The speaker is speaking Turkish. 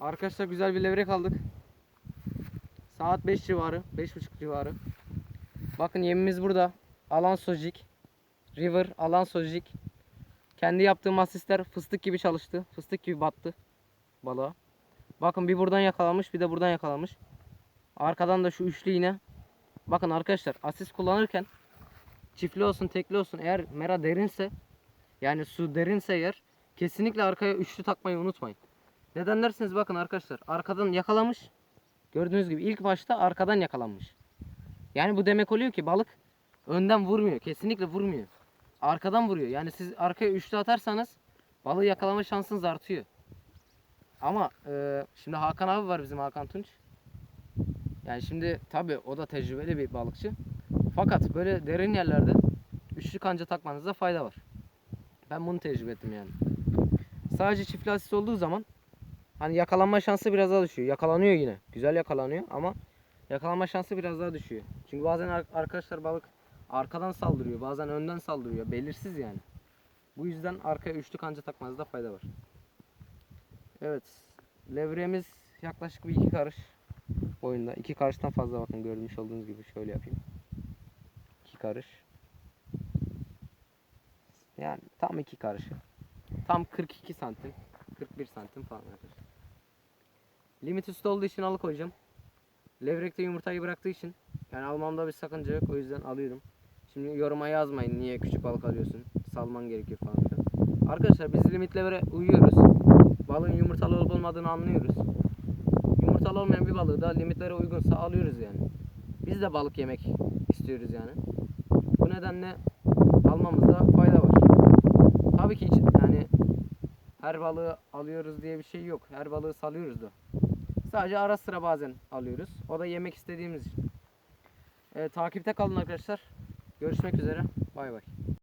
Arkadaşlar güzel bir levrek aldık. Saat 5 civarı, 5.30 civarı. Bakın yemimiz burada. Alan Sojik. River Alan Sojik. Kendi yaptığım asistler fıstık gibi çalıştı. Fıstık gibi battı balığa. Bakın bir buradan yakalamış, bir de buradan yakalamış. Arkadan da şu üçlü iğne. Bakın arkadaşlar asist kullanırken çiftli olsun, tekli olsun eğer mera derinse yani su derinse eğer kesinlikle arkaya üçlü takmayı unutmayın. Neden derseniz bakın arkadaşlar arkadan yakalamış. Gördüğünüz gibi ilk başta arkadan yakalanmış. Yani bu demek oluyor ki balık önden vurmuyor. Kesinlikle vurmuyor. Arkadan vuruyor. Yani siz arkaya üçlü atarsanız balığı yakalama şansınız artıyor. Ama e, şimdi Hakan abi var bizim Hakan Tunç. Yani şimdi tabi o da tecrübeli bir balıkçı. Fakat böyle derin yerlerde üçlü kanca takmanızda fayda var. Ben bunu tecrübe ettim yani. Sadece çiftli asist olduğu zaman hani yakalanma şansı biraz daha düşüyor. Yakalanıyor yine. Güzel yakalanıyor ama yakalanma şansı biraz daha düşüyor. Çünkü bazen ar- arkadaşlar balık arkadan saldırıyor, bazen önden saldırıyor. Belirsiz yani. Bu yüzden arkaya üçlü kanca takmanızda fayda var. Evet. Levremiz yaklaşık bir iki karış boyunda. İki karıştan fazla bakın görmüş olduğunuz gibi şöyle yapayım. İki karış. Yani tam iki karışı. Tam 42 santim. 41 santim falan arkadaşlar. Limit üstü olduğu için alıkoyacağım. Levrekte yumurtayı bıraktığı için yani almamda bir sakınca yok o yüzden alıyorum. Şimdi yoruma yazmayın niye küçük balık alıyorsun. Salman gerekiyor falan filan. Arkadaşlar biz limit levre uyuyoruz. Balığın yumurtalı olup olmadığını anlıyoruz. Yumurtalı olmayan bir balığı da limitlere uygunsa alıyoruz yani. Biz de balık yemek istiyoruz yani. Bu nedenle almamızda fayda var. Tabii ki hiç yani her balığı alıyoruz diye bir şey yok. Her balığı salıyoruz da. Sadece ara sıra bazen alıyoruz. O da yemek istediğimiz için. Ee, takipte kalın arkadaşlar. Görüşmek üzere. Bay bay.